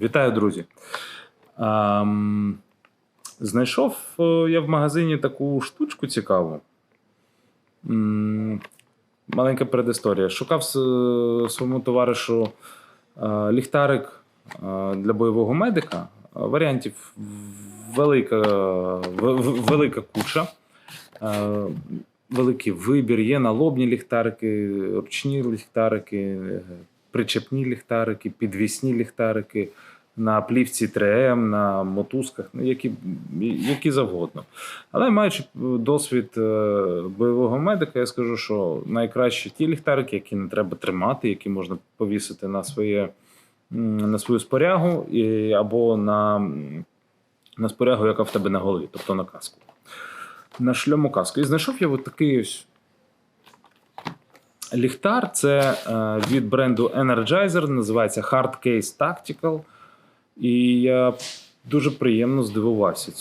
Вітаю, друзі. Ем, знайшов е, я в магазині таку штучку цікаву. М, Маленька передісторія. Шукав своєму товаришу е, ліхтарик е, для бойового медика. Е, Варіантів велика, в- велика куча. Е, Великий вибір. Є налобні ліхтарики, ручні ліхтарики, е, причепні ліхтарики, підвісні ліхтарики, на плівці 3М, на мотузках, ну, які, які завгодно. Але маючи досвід е, бойового медика, я скажу, що найкраще ті ліхтарики, які не треба тримати, які можна повісити на своє. На свою спорягу і, або на, на спорягу, яка в тебе на голові, тобто на каску. На шльому каску. І знайшов я от такий ось ліхтар. Це е, від бренду Energizer, називається Hard Case Tactical. І я дуже приємно здивувався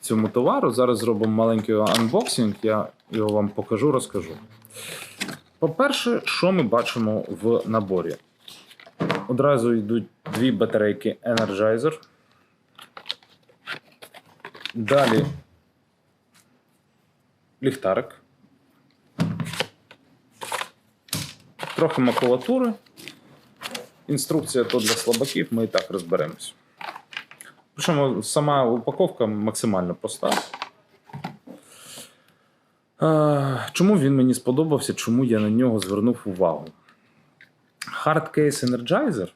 цьому товару. Зараз зробимо маленький анбоксинг, я його вам покажу, розкажу. По-перше, що ми бачимо в наборі? Одразу йдуть дві батарейки Energizer. Далі ліхтарик. Трохи макулатури. Інструкція то для слабаків, ми і так розберемось. Причому сама упаковка максимально проста. Чому він мені сподобався, чому я на нього звернув увагу? Hard Case Energizer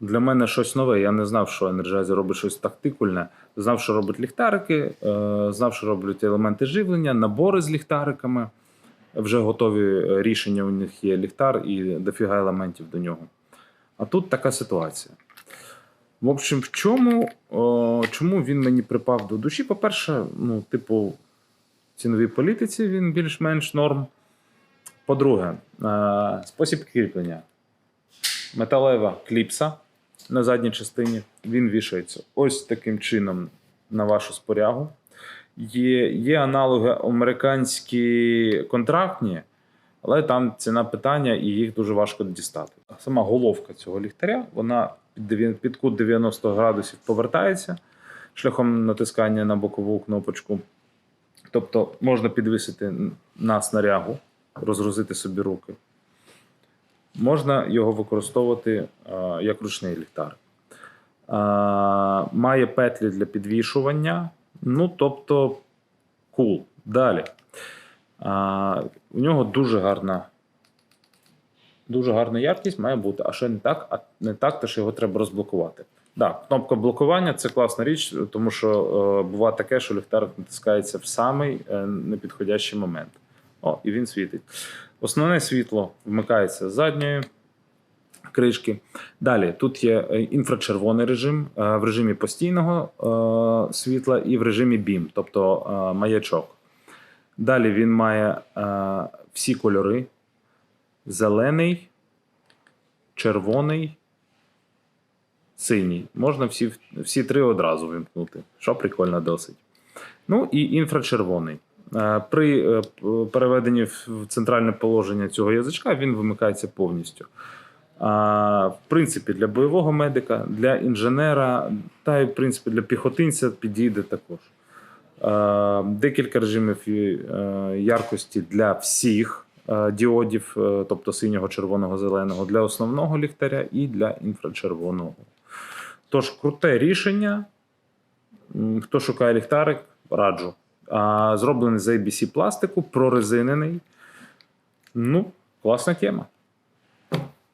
для мене щось нове. Я не знав, що Energizer робить щось тактикульне. Знав, що робить ліхтарики, е, знав, що роблять елементи живлення, набори з ліхтариками. Вже готові е, рішення. У них є ліхтар і дофіга елементів до нього. А тут така ситуація. В общем, в чому, о, чому він мені припав до душі? По-перше, ну, типу, в ціновій політиці він більш-менш норм. По-друге, е, спосіб кріплення. Металева кліпса на задній частині. Він вішається ось таким чином на вашу спорягу. Є, є аналоги американські контрактні, але там ціна питання і їх дуже важко дістати. Сама головка цього ліхтаря, вона під, кут 90 градусів повертається шляхом натискання на бокову кнопочку. Тобто можна підвисити на снарягу, розгрузити собі руки. Можна його використовувати а, як ручний ліхтар. А, має петлі для підвішування. Ну, тобто, кул. Далі. А, у нього дуже гарна. Дуже гарна яркість має бути, а ще не так, а не так, то що його треба розблокувати. Да, кнопка блокування це класна річ, тому що е, буває таке, що ліхтар натискається в самий е, непідходящий момент. О, і він світить. Основне світло вмикається з задньої кришки. Далі тут є е, інфрачервоний режим е, в режимі постійного е, світла і в режимі BIM, тобто маячок. Далі він має всі кольори: зелений, червоний, синій. Можна всі, всі три одразу вимкнути, що прикольно досить. Ну і інфрачервоний. При переведенні в центральне положення цього язичка він вимикається повністю. В принципі, для бойового медика, для інженера та й в принципі для піхотинця підійде також. Декілька режимів е, яркості для всіх е, діодів, е, тобто синього, червоного, зеленого, для основного ліхтаря і для інфрачервоного. Тож, круте рішення. Хто шукає ліхтарик, раджу. Зроблений з ABC пластику, прорезинений. Ну, класна тема.